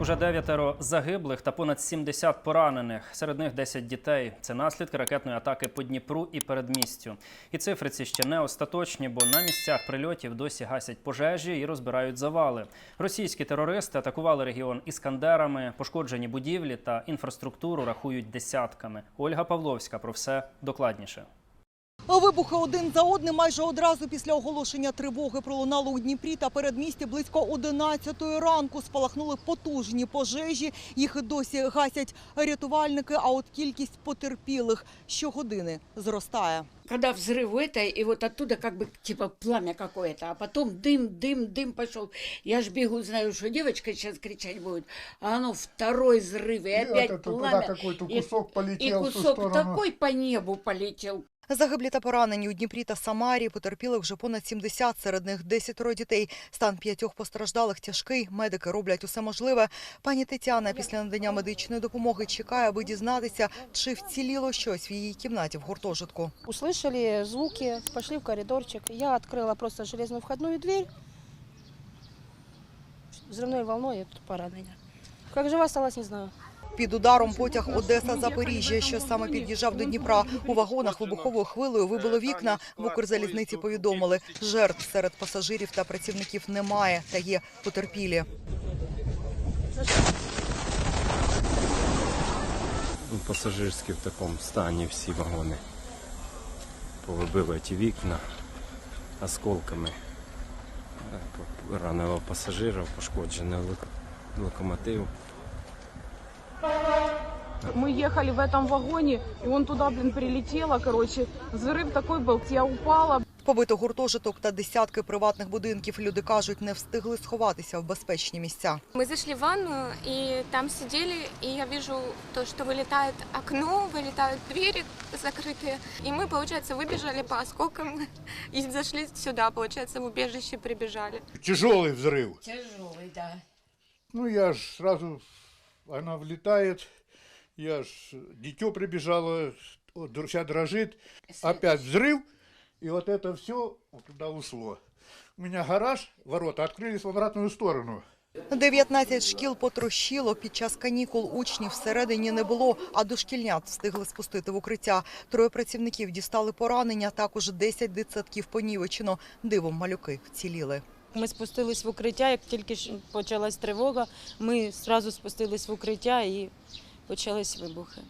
Уже дев'ятеро загиблих та понад 70 поранених. Серед них 10 дітей. Це наслідки ракетної атаки по Дніпру і передмістю. І цифри ці ще не остаточні, бо на місцях прильотів досі гасять пожежі і розбирають завали. Російські терористи атакували регіон іскандерами, пошкоджені будівлі та інфраструктуру рахують десятками. Ольга Павловська про все докладніше. Вибухи один за одним майже одразу після оголошення тривоги пролунало у Дніпрі та передмісті близько 11 ранку. Спалахнули потужні пожежі. Їх і досі гасять рятувальники. А от кількість потерпілих щогодини зростає. Когда взрыв это, и вот оттуда как бы типа пламя какое-то, а потом дым, дым, дым пошел. Я ж бегу, знаю, что девочка сейчас кричать будет, а оно второй взрыв, и И опять вот это туда пламя. какой-то и- кусок И полетел в ту кусок сторону. такой по небу полетел. Загиблі та поранені у Дніпрі та Самарі потерпіли вже понад 70, серед них 10 дітей. Стан п'ятьох постраждалих тяжкий. Медики роблять усе можливе. Пані Тетяна після надання медичної допомоги чекає, аби дізнатися, чи вціліло щось в її кімнаті в гуртожитку. Услышали звуки, пошли в коридорчик. Я открыла просто железную входную дверь. Взрывной волной и тут поранение. Как жива осталась, не знаю. Під ударом потяг Одеса-Запоріжжя, що саме під'їжджав до Дніпра. У вагонах вибуховою хвилею вибило вікна. В Укрзалізниці повідомили, жертв серед пасажирів та працівників немає, та є потерпілі. Пасажирські в такому стані всі вагони. Повибили ті вікна осколками. Е, Раненого пасажира, пошкоджений лок- локомотив. Мы ехали в этом вагоне, и он туда, блин, прилетело, короче. Взрыв такой был, я упала, Побито гуртожиток та десятки приватних будинків. Люди кажуть, не встигли сховатися в безпечні місця. Мы зашли в ванную, и там сидели, и я вижу то, что вылетает окно, вылетают двери закрытые. И мы, получается, выбежали по осколкам и зашли сюда, получается, в убежище прибежали. Тяжелый взрыв. Тяжелый, да. Ну, я ж сразу, она влетает, я ж, дитё прибежало, вот, др- вся дрожит, опять взрыв, и вот это все вот туда ушло. У меня гараж, ворота открылись в обратную сторону. 19 шкіл потрощило. Під час канікул учнів всередині не було, а дошкільнят встигли спустити в укриття. Троє працівників дістали поранення, також 10 дитсадків понівечено. Дивом малюки вціліли. Ми спустились в укриття, як тільки почалась тривога, ми одразу спустились в укриття і почались вибухи.